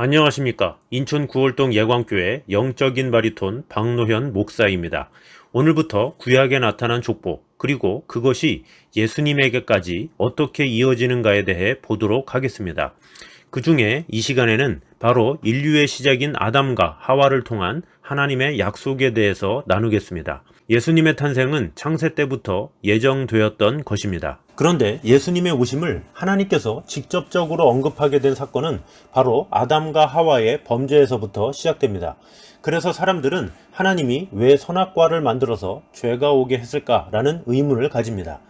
안녕하십니까. 인천 구월동 예광교회 영적인 바리톤 박노현 목사입니다. 오늘부터 구약에 나타난 족보, 그리고 그것이 예수님에게까지 어떻게 이어지는가에 대해 보도록 하겠습니다. 그 중에 이 시간에는 바로 인류의 시작인 아담과 하와를 통한 하나님의 약속에 대해서 나누겠습니다. 예수님의 탄생은 창세 때부터 예정되었던 것입니다. 그런데 예수님의 오심을 하나님께서 직접적으로 언급하게 된 사건은 바로 아담과 하와의 범죄에서부터 시작됩니다. 그래서 사람들은 하나님이 왜 선악과를 만들어서 죄가 오게 했을까라는 의문을 가집니다.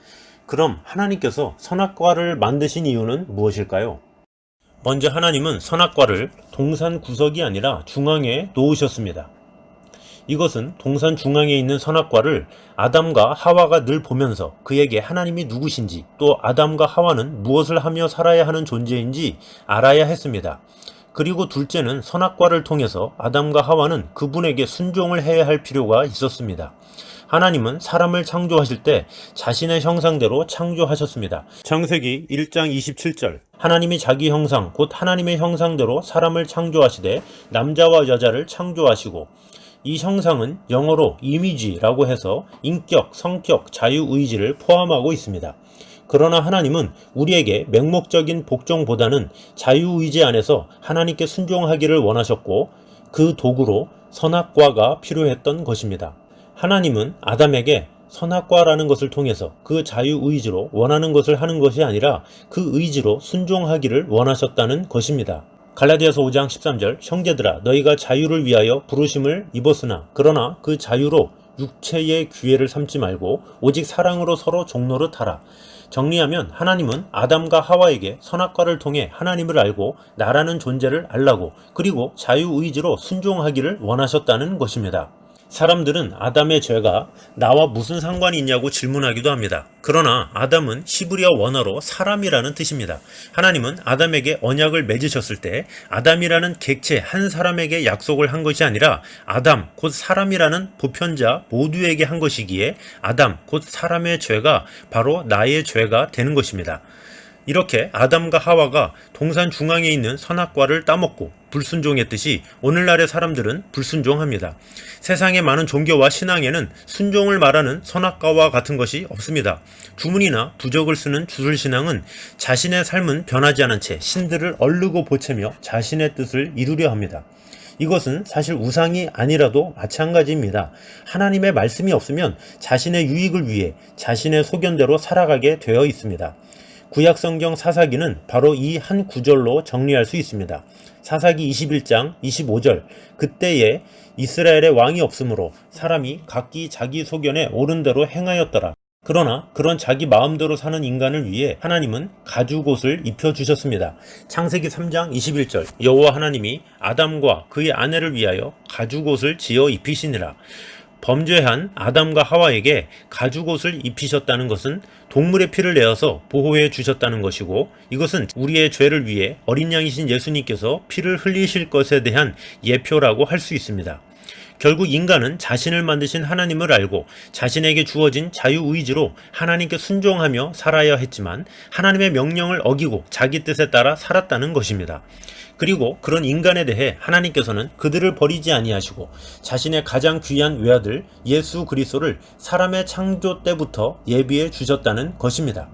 그럼 하나님께서 선악과를 만드신 이유는 무엇일까요? 먼저 하나님은 선악과를 동산 구석이 아니라 중앙에 놓으셨습니다. 이것은 동산 중앙에 있는 선악과를 아담과 하와가 늘 보면서 그에게 하나님이 누구신지 또 아담과 하와는 무엇을 하며 살아야 하는 존재인지 알아야 했습니다. 그리고 둘째는 선악과를 통해서 아담과 하와는 그분에게 순종을 해야 할 필요가 있었습니다. 하나님은 사람을 창조하실 때 자신의 형상대로 창조하셨습니다. 창세기 1장 27절 하나님이 자기 형상 곧 하나님의 형상대로 사람을 창조하시되 남자와 여자를 창조하시고 이 형상은 영어로 이미지라고 해서 인격, 성격, 자유의지를 포함하고 있습니다. 그러나 하나님은 우리에게 맹목적인 복종보다는 자유의지 안에서 하나님께 순종하기를 원하셨고 그 도구로 선악과가 필요했던 것입니다. 하나님은 아담에게 선악과라는 것을 통해서 그 자유의지로 원하는 것을 하는 것이 아니라 그 의지로 순종하기를 원하셨다는 것입니다. 갈라디아서 5장 13절 형제들아 너희가 자유를 위하여 부르심을 입었으나 그러나 그 자유로 육체의 기회를 삼지 말고 오직 사랑으로 서로 종로를 하라. 정리하면 하나님은 아담과 하와에게 선악과를 통해 하나님을 알고 나라는 존재를 알라고 그리고 자유의지로 순종하기를 원하셨다는 것입니다. 사람들은 아담의 죄가 나와 무슨 상관이 있냐고 질문하기도 합니다. 그러나 아담은 시브리어 원어로 사람이라는 뜻입니다. 하나님은 아담에게 언약을 맺으셨을 때 아담이라는 객체 한 사람에게 약속을 한 것이 아니라 아담 곧 사람이라는 보편자 모두에게 한 것이기에 아담 곧 사람의 죄가 바로 나의 죄가 되는 것입니다. 이렇게 아담과 하와가 동산 중앙에 있는 선악과를 따먹고 불순종했듯이 오늘날의 사람들은 불순종합니다. 세상의 많은 종교와 신앙에는 순종을 말하는 선악과와 같은 것이 없습니다. 주문이나 부적을 쓰는 주술신앙은 자신의 삶은 변하지 않은 채 신들을 얼르고 보채며 자신의 뜻을 이루려 합니다. 이것은 사실 우상이 아니라도 마찬가지입니다. 하나님의 말씀이 없으면 자신의 유익을 위해 자신의 소견대로 살아가게 되어 있습니다. 구약성경 사사기는 바로 이 한 구절로 정리할 수 있습니다. 사사기 21장 25절 그때에 이스라엘의 왕이 없으므로 사람이 각기 자기 소견에 옳은 대로 행하였더라. 그러나 그런 자기 마음대로 사는 인간을 위해 하나님은 가죽옷을 입혀 주셨습니다. 창세기 3장 21절 여호와 하나님이 아담과 그의 아내를 위하여 가죽옷을 지어 입히시니라. 범죄한 아담과 하와에게 가죽옷을 입히셨다는 것은 동물의 피를 내어서 보호해 주셨다는 것이고 이것은 우리의 죄를 위해 어린 양이신 예수님께서 피를 흘리실 것에 대한 예표라고 할 수 있습니다. 결국 인간은 자신을 만드신 하나님을 알고 자신에게 주어진 자유의지로 하나님께 순종하며 살아야 했지만 하나님의 명령을 어기고 자기 뜻에 따라 살았다는 것입니다. 그리고 그런 인간에 대해 하나님께서는 그들을 버리지 아니하시고 자신의 가장 귀한 외아들 예수 그리스도를 사람의 창조 때부터 예비해 주셨다는 것입니다.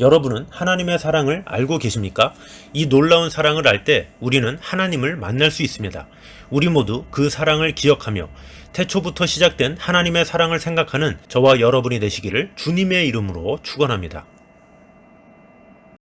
여러분은 하나님의 사랑을 알고 계십니까? 이 놀라운 사랑을 알 때 우리는 하나님을 만날 수 있습니다. 우리 모두 그 사랑을 기억하며 태초부터 시작된 하나님의 사랑을 생각하는 저와 여러분이 되시기를 주님의 이름으로 축원합니다.